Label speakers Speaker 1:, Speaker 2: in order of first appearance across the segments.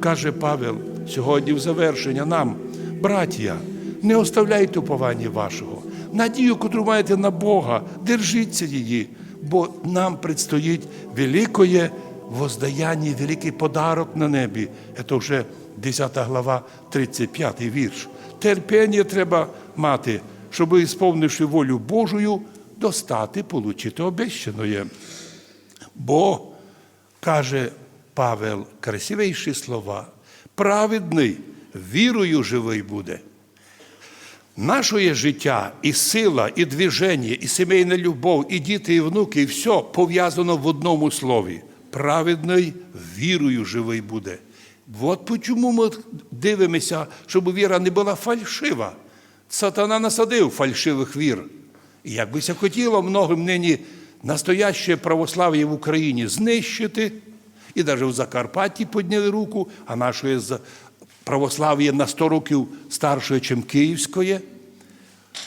Speaker 1: Каже Павел сьогодні в завершення нам, браття, не оставляйте уповання вашого. Надію, котру маєте на Бога, держіться її, бо нам предстоїть великое воздаяння, великий подарок на небі. Це вже 10 глава, 35 вірш. Терпіння треба мати, щоб, ісповнивши волю Божою, достати, получити обещаноє. Бо, каже Павел, красивейші слова, праведний вірою живий буде. Наше життя, і сила, і движення, і сімейна любов, і діти, і внуки, і все пов'язано в одному слові. Праведний вірою живий буде. От чому ми дивимося, щоб віра не була фальшива. Сатана насадив фальшивих вір. І як би хотіло многим нині настояще православ'я в Україні знищити, і навіть в Закарпатті підняли руку, а наше православ'я на 100 років старше, ніж Київське,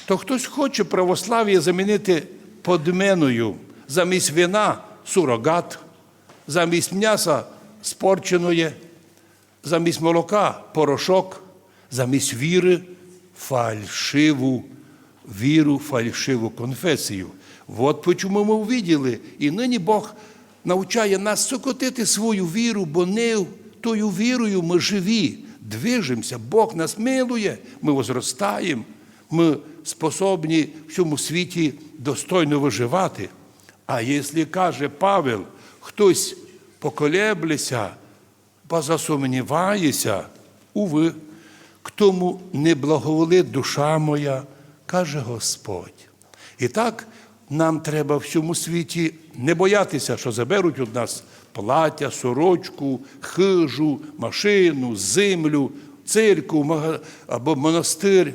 Speaker 1: то хтось хоче православ'я замінити подменою замість вина сурогат, замість м'яса спорченої, замість молока порошок, замість віри фальшиву віру, фальшиву конфесію. От чому ми увиділи. І нині Бог навчає нас сокотити свою віру, бо не тою вірою ми живі, движемося, Бог нас милує, ми возростаємо, ми способні в цьому світі достойно виживати. А якщо каже Павел, хтось поколеблеся, позасумнівається, уви, к тому не благоволить душа моя, каже Господь. І так нам треба в цьому світі не боятися, що заберуть у нас плаття, сорочку, хижу, машину, землю, церкву або монастир.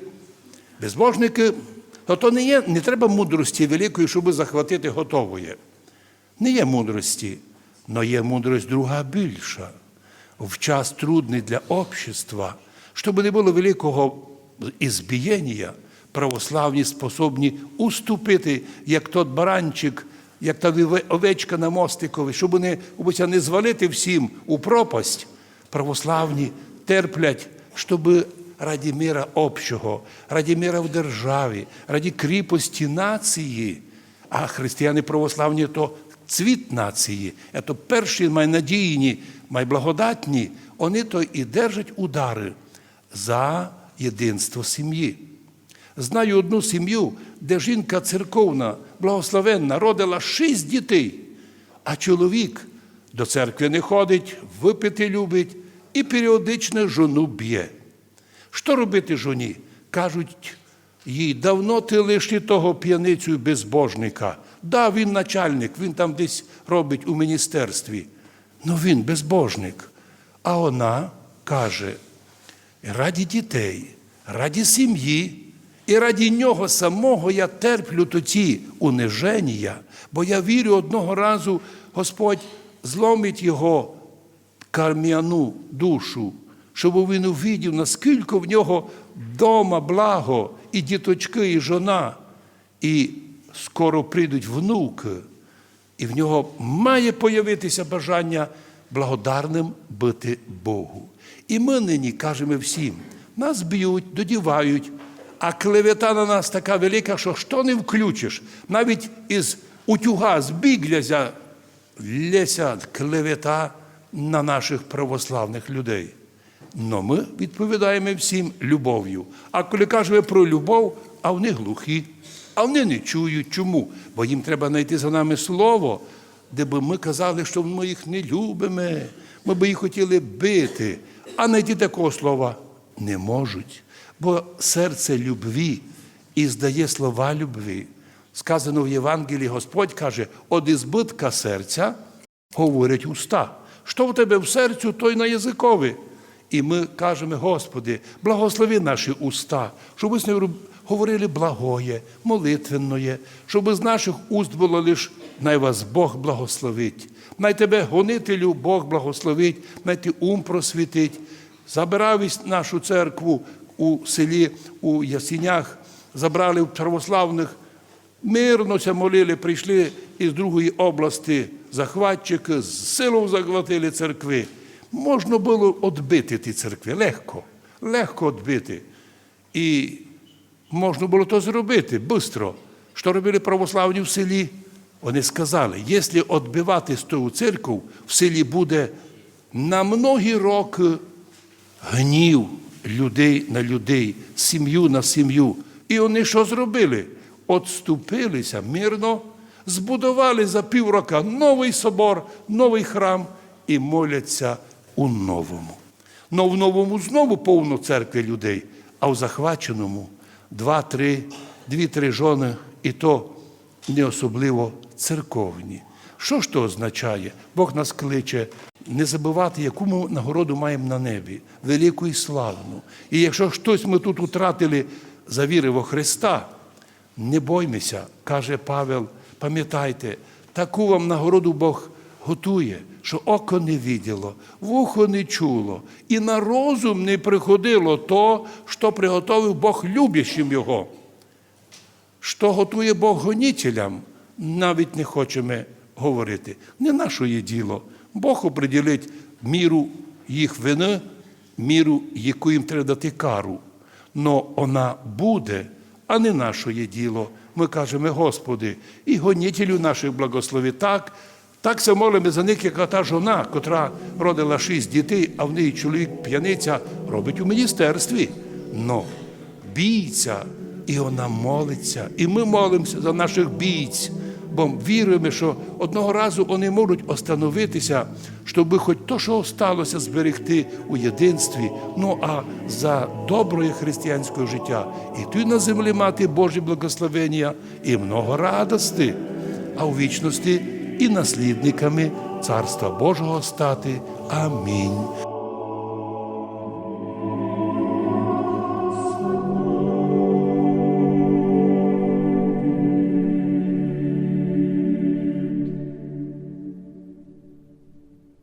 Speaker 1: Безбожники, то, то не, є, не треба мудрості великої, щоб захватити готове. Не є мудрості, але є мудрость друга більша. В час трудний для общества, щоб не було великого ізбієння, православні способні уступити, як тот баранчик, як та овечка на мостикові, щоб обіця, не звалити всім у пропасть, православні терплять, щоб раді мира общого, раді мира в державі, раді кріпості нації, а християни православні то цвіт нації, це перші майнадійні, майблагодатні, вони то і держать удари за єдинство сім'ї. Знаю одну сім'ю, де жінка церковна, благословенна, родила шість дітей, а чоловік до церкви не ходить, випити любить і періодично жону б'є. Що робити жоні? Кажуть їй, давно ти лиши того п'яницю безбожника. Да, він начальник, він там десь робить у міністерстві. Ну він безбожник. А вона каже: раді дітей, раді сім'ї, і раді нього самого я терплю тоді униження, бо я вірю, одного разу Господь зломить його кам'яну душу, щоб він увидів, наскільки в нього вдома благо, і діточки, і жона, і скоро прийдуть внуки, і в нього має появитися бажання благодарним бути Богу. І ми нині кажемо всім, нас б'ють, додівають, а клевета на нас така велика, що що не включиш. Навіть із утюга, з біглязя лється клевета на наших православних людей. Но ми відповідаємо всім любов'ю. А коли кажемо про любов, а вони глухі, а вони не чують. Чому? Бо їм треба знайти за нами слово, де би ми казали, що ми їх не любимо, ми би їх хотіли бити. А знайти такого слова не можуть. Бо серце любві і здає слова любві. Сказано в Євангелії, Господь каже, од ізбитка серця говорять уста. Що в тебе в серцю, то й на язикові. І ми кажемо, Господи, благослови наші уста, щоб ми з нею говорили благоє, молитвенноє, щоб з наших уст було лише най вас Бог благословить. Най тебе гонителю Бог благословить, най ти ум просвітить. Забирав нашу церкву у селі, у Ясінях, забрали в православних Мирно ся молили, прийшли із другої області захватчики, з силою захватили церкви. Можна було відбити ті церкви легко, легко відбити. І можна було то зробити швидко. Що робили православні в селі? Вони сказали, якщо відбивати з ту церкву, в селі буде на многі роки гнів людей на людей, сім'ю на сім'ю. І вони що зробили? Отступилися мирно, збудували за півроку новий собор, новий храм і моляться у новому. Но в новому знову повно церкви людей, а в захваченому два-три, дві-три жони, і то не особливо церковні. Що ж то означає? Бог нас кличе не забувати, яку ми нагороду маємо на небі, велику і славну. І якщо щось ми тут втратили за віри во Христа, не боймося, каже Павел, пам'ятайте, таку вам нагороду Бог готує, що око не виділо, вухо не чуло, і на розум не приходило то, що приготовив Бог любящим Його. Що готує Бог гонітелям, навіть не хочемо говорити. Не наше діло. Бог оприділить міру їх вини, міру, яку їм треба дати кару. Но вона буде, а не наше діло. Ми кажемо, Господи, і гонітелю наших благослови так. Так се молимо за них, яка та жона, котра родила шість дітей, а в неї чоловік п'яниця робить у міністерстві. Но бійця, і вона молиться. І ми молимося за наших бійць, бо віруємо, що одного разу вони можуть остановитися, щоб хоч то, що осталося, зберегти у єдинстві. Ну а за доброе християнського життя і тут на землі мати Божі благословення і много радости, а у вічності і наслідниками Царства Божого стати. Амінь.